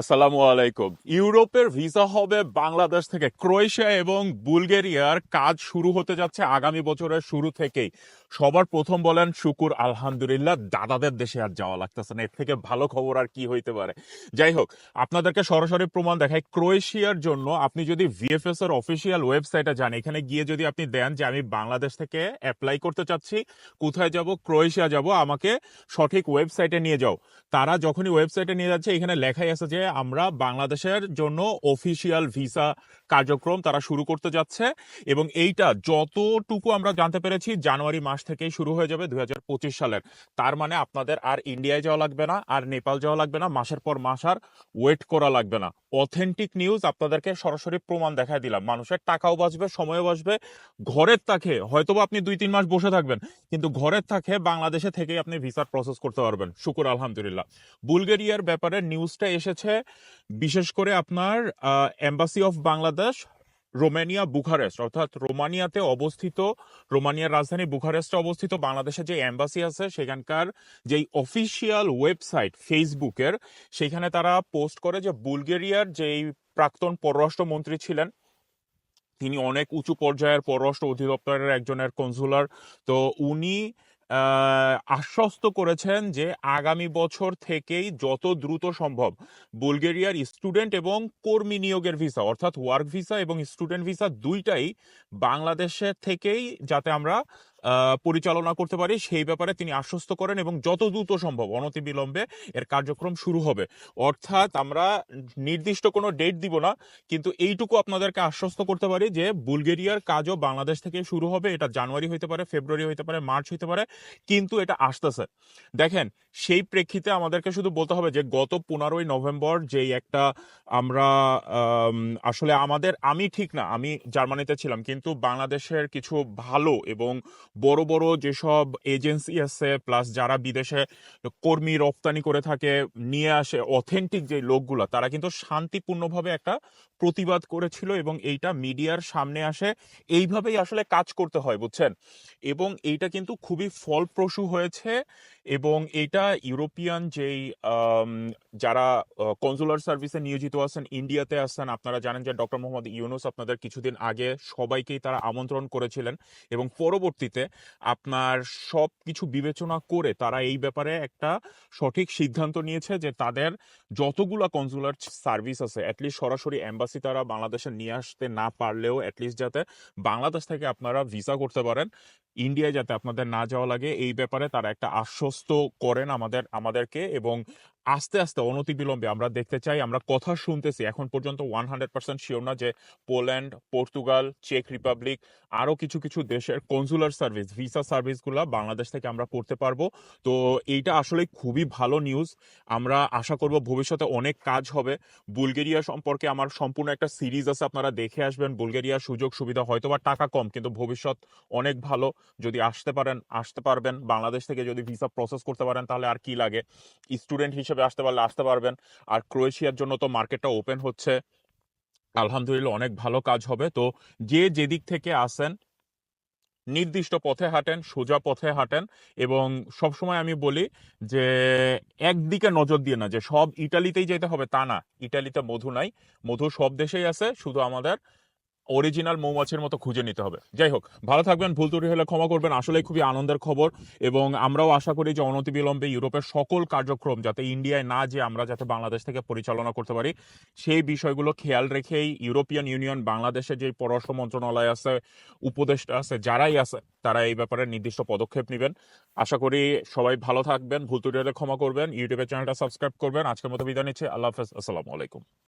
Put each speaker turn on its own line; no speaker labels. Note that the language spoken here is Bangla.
আসসালামু আলাইকুম। ইউরোপের ভিসা হবে বাংলাদেশ থেকে। ক্রোয়েশিয়া এবং বুলগেরিয়ার কাজ শুরু হতে যাচ্ছে আগামী বছরের শুরু থেকেই। সবার প্রথম বলেন, শুকুর, আলহামদুলিল্লাহ, দাদাদের দেশে আর যাওয়া লাগতেছে না। এর থেকে ভালো খবর আর কি হইতে পারে? যাই হোক, আপনাদেরকে সরাসরি প্রমাণ দেখায় ক্রোয়েশিয়ার জন্য আপনি যদি ভিএফএস এর অফিসিয়াল ওয়েবসাইটে যান, এখানে গিয়ে যদি আপনি দেন যে, আমি বাংলাদেশ থেকে অ্যাপ্লাই করতে চাচ্ছি, কোথায় যাব, ক্রোয়েশিয়া যাব, আমাকে সঠিক ওয়েবসাইটে নিয়ে যাও। তারা যখনই ওয়েবসাইটে নিয়ে যাচ্ছে, এখানে লেখাই আছে যে আমরা বাংলাদেশের জন্য অফিসিয়াল ভিসা কার্যক্রম তারা শুরু করতে যাচ্ছে এবং এইটা যতটুকু আমরা জানতে পেরেছি জানুয়ারি মাস থেকেই শুরু হয়ে যাবে দুই সালের। তার মানে আপনাদের আর ইন্ডিয়ায় যাওয়া লাগবে না, আর নেপাল যাওয়া লাগবে না, মাসের পর মাস আর ওয়েট করা লাগবে না। অথেন্টিক নিউজ আপনাদেরকে সরাসরি প্রমাণ দেখায় দিলাম। মানুষের টাকাও বাঁচবে, সময়ও বাঁচবে, ঘরের তাকে, হয়তোবা আপনি দুই তিন মাস বসে থাকবেন, কিন্তু ঘরের থাকে বাংলাদেশে থেকেই আপনি ভিসার প্রসেস করতে পারবেন। শুকুর, আলহামদুলিল্লাহ। বুলগেরিয়ার ব্যাপারে নিউজটা এসেছে বিশেষ করে আপনার embassy of Bangladesh Romania Bucharest অর্থাৎ রোমানিয়াতে অবস্থিত, রোমানিয়ার রাজধানী বুখারেস্টে অবস্থিত বাংলাদেশে যে এম্বাসি আছে, সেখানকার যেই অফিসিয়াল ওয়েবসাইট ফেসবুকের সেখানে তারা পোস্ট করে যে বুলগেরিয়ার যেই প্রাক্তন পররাষ্ট্রমন্ত্রী ছিলেন, তিনি অনেক উঁচু পর্যায়ের পররাষ্ট্র অধিদপ্তরের একজনের কনসুলার তো উনি আশ্বস্ত করেছেন যে আগামী বছর থেকেই যত দ্রুত সম্ভব বুলগেরিয়ার স্টুডেন্ট এবং কর্মী নিয়োগের ভিসা, অর্থাৎ ওয়ার্ক ভিসা এবং স্টুডেন্ট ভিসা দুইটাই বাংলাদেশের থেকেই যাতে আমরা পরিচালনা করতে পারি, সেই ব্যাপারে তিনি আশ্বস্ত করেন এবং যত দ্রুত সম্ভব অনতিবিলম্বে এর কার্যক্রম শুরু হবে। অর্থাৎ আমরা নির্দিষ্ট কোনো ডেট দিব না, কিন্তু এইটুকু আপনাদেরকে আশ্বস্ত করতে পারি যে বুলগেরিয়ার কাজও বাংলাদেশ থেকে শুরু হবে, এটা জানুয়ারি হইতে পারে, ফেব্রুয়ারি হইতে পারে, মার্চ হইতে পারে, কিন্তু এটা আসতেছে। দেখেন, সেই প্রেক্ষিতে আমাদেরকে শুধু বলতে হবে যে গত পনেরোই নভেম্বর যেই একটা আমরা আসলে আমাদের, আমি ঠিক না, আমি জার্মানিতে ছিলাম, কিন্তু বাংলাদেশের কিছু ভালো এবং বড় বড় যেসব এজেন্সি আছে প্লাস যারা বিদেশে কর্মী রপ্তানি করে থাকে, নিয়ে আসে অথেন্টিক যে লোকগুলো, তারা কিন্তু শান্তিপূর্ণভাবে একটা প্রতিবাদ করেছিল এবং এইটা মিডিয়ার সামনে আসে। এইভাবেই আসলে কাজ করতে হয়, বুঝছেন? এবং এইটা কিন্তু খুবই ফলপ্রসূ হয়েছে এবং এটা ইউরোপিয়ান যেই যারা কনজুলার সার্ভিসে নিয়োজিত আছেন ইন্ডিয়াতে আসছেন আপনারা জানেন যে ডক্টর মোহাম্মদ ইউনুস আপনাদের কিছুদিন আগে সবাইকেই তারা আমন্ত্রণ করেছিলেন এবং পরবর্তীতে আপনার সব কিছু বিবেচনা করে তারা এই ব্যাপারে একটা সঠিক সিদ্ধান্ত নিয়েছে যে তাদের যতগুলা কনজুলার সার্ভিস আছে অ্যাটলিস্ট সরাসরি এম্বাসি তারা বাংলাদেশে নিয়ে আসতে না পারলেও অ্যাটলিস্ট যাতে বাংলাদেশ থেকে আপনারা ভিসা করতে পারেন ইন্ডিয়ায় যাতে আপনাদের না যাওয়া লাগে, এই ব্যাপারে তারা একটা আশ্বস্ত করেন আমাদের, আমাদেরকে এবং আস্তে আস্তে অনতিবিলম্বে আমরা দেখতে চাই, আমরা কথা শুনতেছি। এখন পর্যন্ত ওয়ান হান্ড্রেড পার্সেন্ট শিওর না যে পোল্যান্ড, পর্তুগাল চেক রিপাবলিক আরও কিছু কিছু দেশের কনসুলার সার্ভিস ভিসা সার্ভিসগুলো বাংলাদেশ থেকে আমরা করতে পারব। তো এইটা আসলে খুবই ভালো নিউজ আমরা আশা করব ভবিষ্যতে অনেক কাজ হবে। বুলগেরিয়া সম্পর্কে আমার সম্পূর্ণ একটা সিরিজ আছে, আপনারা দেখে আসবেন। বুলগেরিয়ার সুযোগ সুবিধা হয়তো বা টাকা কম, কিন্তু ভবিষ্যৎ অনেক ভালো। যদি আসতে পারেন, আসতে পারবেন। বাংলাদেশ থেকে যদি ভিসা প্রসেস করতে পারেন, তাহলে আর কি লাগে? স্টুডেন্ট হিসেবে আসতে পারলে আসতে পারবেন। আর ক্রোয়েশিয়ার জন্য তো মার্কেটটা ওপেন হচ্ছে। আলহামদুলিল্লাহ অনেক ভালো কাজ হবে। তো যে যেদিক থেকে আসেন, নির্দিষ্ট পথে হাঁটেন, সোজা পথে হাঁটেন এবং সবসময় আমি বলি যে একদিকে নজর দিয়ে না, যে সব ইটালিতেই যেতে হবে। তা না, ইটালিতে মধু নাই। মধু সব দেশেই আছে, শুধু আমাদের অরিজিনাল মৌমাছির মতো খুঁজে নিতে হবে। যাই হোক, ভালো থাকবেন, ভুল ত্রুটি হলে ক্ষমা করবেন। আসলে খুবই আনন্দের খবর এবং আমরাও আশা করি যে অনতিবিলম্বে ইউরোপের সকল কার্যক্রম যাতে ইন্ডিয়ায় না যে আমরা যাতে বাংলাদেশ থেকে পরিচালনা করতে পারি, সেই বিষয়গুলো খেয়াল রেখেই ইউরোপিয়ান ইউনিয়ন, বাংলাদেশের যে পররাষ্ট্র মন্ত্রণালয় আছে, উপদেষ্টা আছে, যারাই আছে, তারা এই ব্যাপারে নির্দিষ্ট পদক্ষেপ নেবেন। আশা করি সবাই ভালো থাকবেন, ভুল ত্রুটি হলে ক্ষমা করবেন। ইউটিউবের চ্যানেলটা সাবস্ক্রাইব করবেন। আজকের মতো বিদায় নিচ্ছে। আল্লাহ হাফেজ। আসসালামু আলাইকুম।